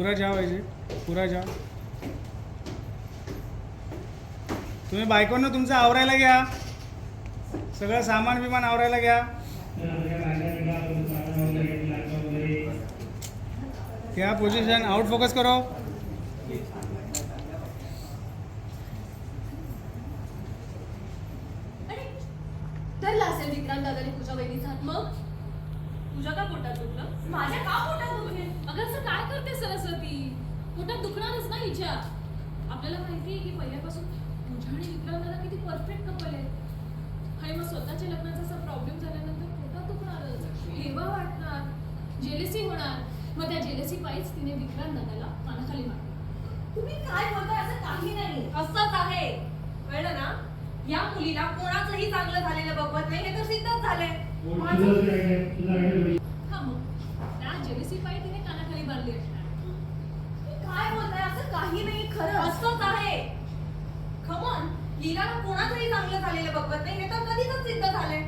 पुरा जा पाहिजे पुरा जा तुम्ही बायकोंना तुमचं आवरायला घ्या सगळं सामान बिमान आवरायला घ्या त्या पोझिशन आउट फोकस करो। धरला असेल विक्रांत दादाने तुझ्या बहिणीचा हात मग? तुझ्या का पोटात दुखलं? माझ्या का पोटात दुखले? अगं असं काय करते सर असं ना हिच्या? आपल्याला माहिती आहे की पहिल्यापासून तुझ्या आणि विक्रांत दादा किती परफेक्ट कपल आहे आणि मग स्वतःच्या लग्नाचा असा प्रॉब्लेम झाल्यानंतर पोटात दुखणारच हेवा वाटणार जेलेसी होणार. मग त्या जेलेसी पायीच तिने विक्रांत दादाला कानाखाली मारलं. तुम्ही काय बोलताय? असं काही नाही. असंच आहे. कळलं ना? या मुलीला कोणाचंही चांगलं झालेलं बघवत नाही हे तर सिद्धच झालंय. हा मग त्या जेलेसी पायी तिने काही नाही खरं. असंच आहे. खमॉन लीलाला कोणाचंही चांगलं झालेलं बघवत नाही हे तर कधीच सिद्ध झालंय.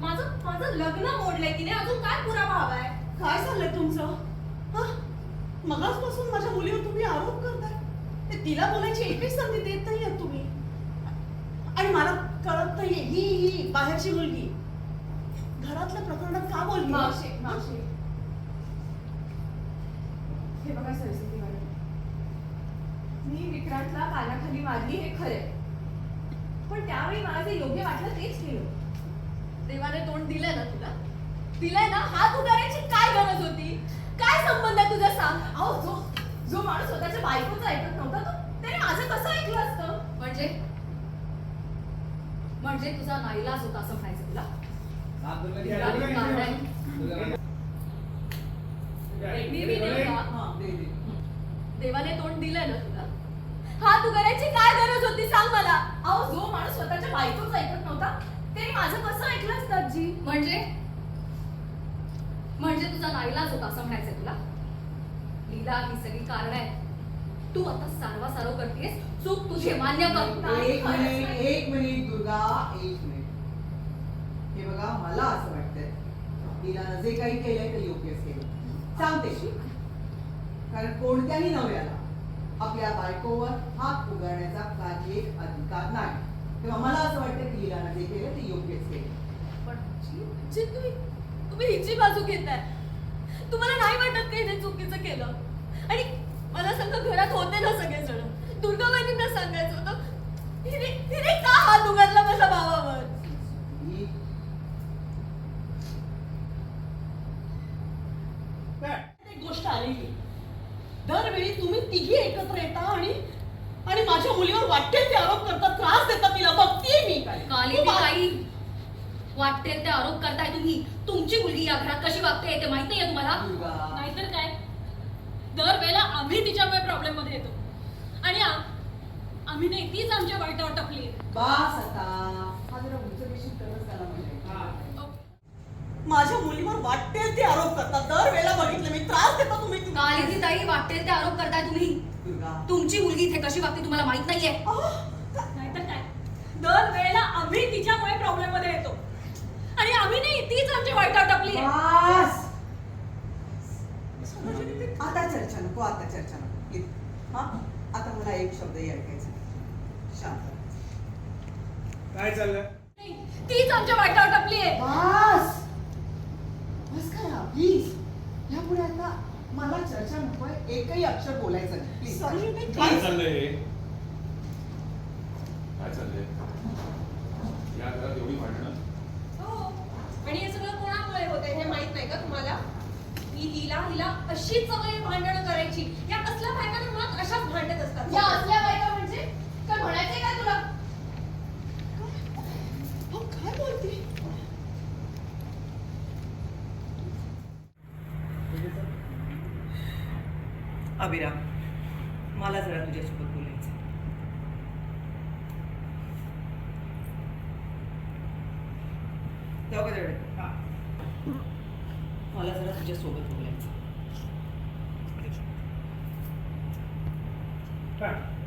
माझं माझं लग्न मोडलंय तिने. अजून काय पुरावा हवाय काय झालंय तुमचं? हं? मगाचपासून माझ्या मुलीवर तुम्ही आरोप करताय. ते तिला बोलायची एकही संधी देत नाहीये तुम्ही. आणि मला कळत नाहीये ही ही बाहेरची मुलगी. घरातल्या प्रकरणात का बोलली? मावशी मावशी. हे? बघा सरस्वती मी विक्रांतला कानाखाली मारली हे खरे पण त्यावेळी मला जे योग्य वाटलं तेच केलं. देवाने तोंड दिलंय ना तुला? दिलंय ना? हात उगारायची काय गरज होती? काय संबंध आहे तुझा सांग? अहो जो जो माणूस स्वतःच्या बायकोचं ऐकत नव्हता तो त्याने माझं कसं ऐकलं असतं? म्हणजे? म्हणजे तुझा नाईलाज होता असं म्हणायचं तुला तुला मारलंय. मी बी देऊ का? हं, दे, दे. देवाने तोंड दिलंय ना तुला हात उगारायची काय गरज होती सांग मला अहो जो माणूस स्वतःच्या बायकोचं ऐकत नव्हता त्याने माझं कसं ऐकलं असतं आजी म्हणजे म्हणजे तुझा नाईलाज होता असं म्हणायचंय तुला? लीला ही सगळी कारण आहे तू आता सारवा सारव करतेस चूक तुझी मान्य कर एक मिनिट एक मिनिट दुर्गा एक मिनिट. हे बघा मला असं वाटतंय तिला जे काही केलंय ते योग्यच केलं सांगते. कारण कोणत्याही नवऱ्याला आपल्या बायकोवर हात उगारण्याचा काही एक अधिकार नाही. तेव्हा मला असं वाटतं की लीलानं जे केलं ते योग्यच केलं पण जी जी तुम्ही तुम्ही हिची बाजू घेताय. तुम्हाला नाही वाटत का हिने चुकीचं केलं? आणि मला सांगा घरात होते ना सगळेजण? दुर्गाबाईंना सांगायचं होतं हिने का हात उघडला माझ्या भावावर? एक गोष्ट आलेली दरवेळी तुम्ही तिघी एकत्र येता आणि आणि माझ्या मुलीवर वाटेल ते आरोप करता त्रास देता तिला. बघतीये मी. काली खूप आ- वाटते ते आरोप करताय तुम्ही. तुमची मुलगी या घरात कशी वागते ते माहीत नाहीये तुम्हाला? नाहीतर काय? दरवेळेला आम्ही तिच्यामुळे प्रॉब्लेममध्ये येतो. आणि आ- आम्ही नाही तीच आमच्या वाईटावर टपली बास आता. हा जरा त्याला म्हणजे. माझ्या मुलीवर वाटेल ते आरोप करता. दरवेळेला बघितलं मी त्रास देता तुम्ही. काली ताई वाटते ते आरोप करताय तुम्ही. दुर्गा. तुमची मुलगी इथे कशी वागते तुम्हाला माहीत नाहीये. अहो, नाहीतर काय? दर वेळेला आम्ही तिच्यामुळे प्रॉब्लेममध्ये येतो. आम्ही नाही तीच आमच्या वाईटावर टपली बास. आता चर्चा नको आता चर्चा नको प्लीज हा? आता मला एक शब्दही ऐकायचा. शांत. काय चाललंय? तीच आमच्या वाईटावर टपली आहे. बस. बस करा प्लीज यापुढे आता मला चर्चा नकोय एकही अक्षर बोलायचं नाही. प्लीज काय. चाललंय? काय चाललंय? या घरात एवढी भांडणं हो आणि हे सगळं कोणामुळे होते हे माहीत नाही का तुम्हाला ही लीला अशीच सवय भांडणं करायची? या असल्या बायकांना मुळात अशाच भांडत असतात? या असल्या बायका म्हणजे? काय म्हणायचंय काय तुला? काय बोलते? अभिराम मला जरा तुझ्यासोबत बोलायचं का मला जरा तुझ्यासोबत बोलायचं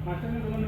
मास्टरने दोन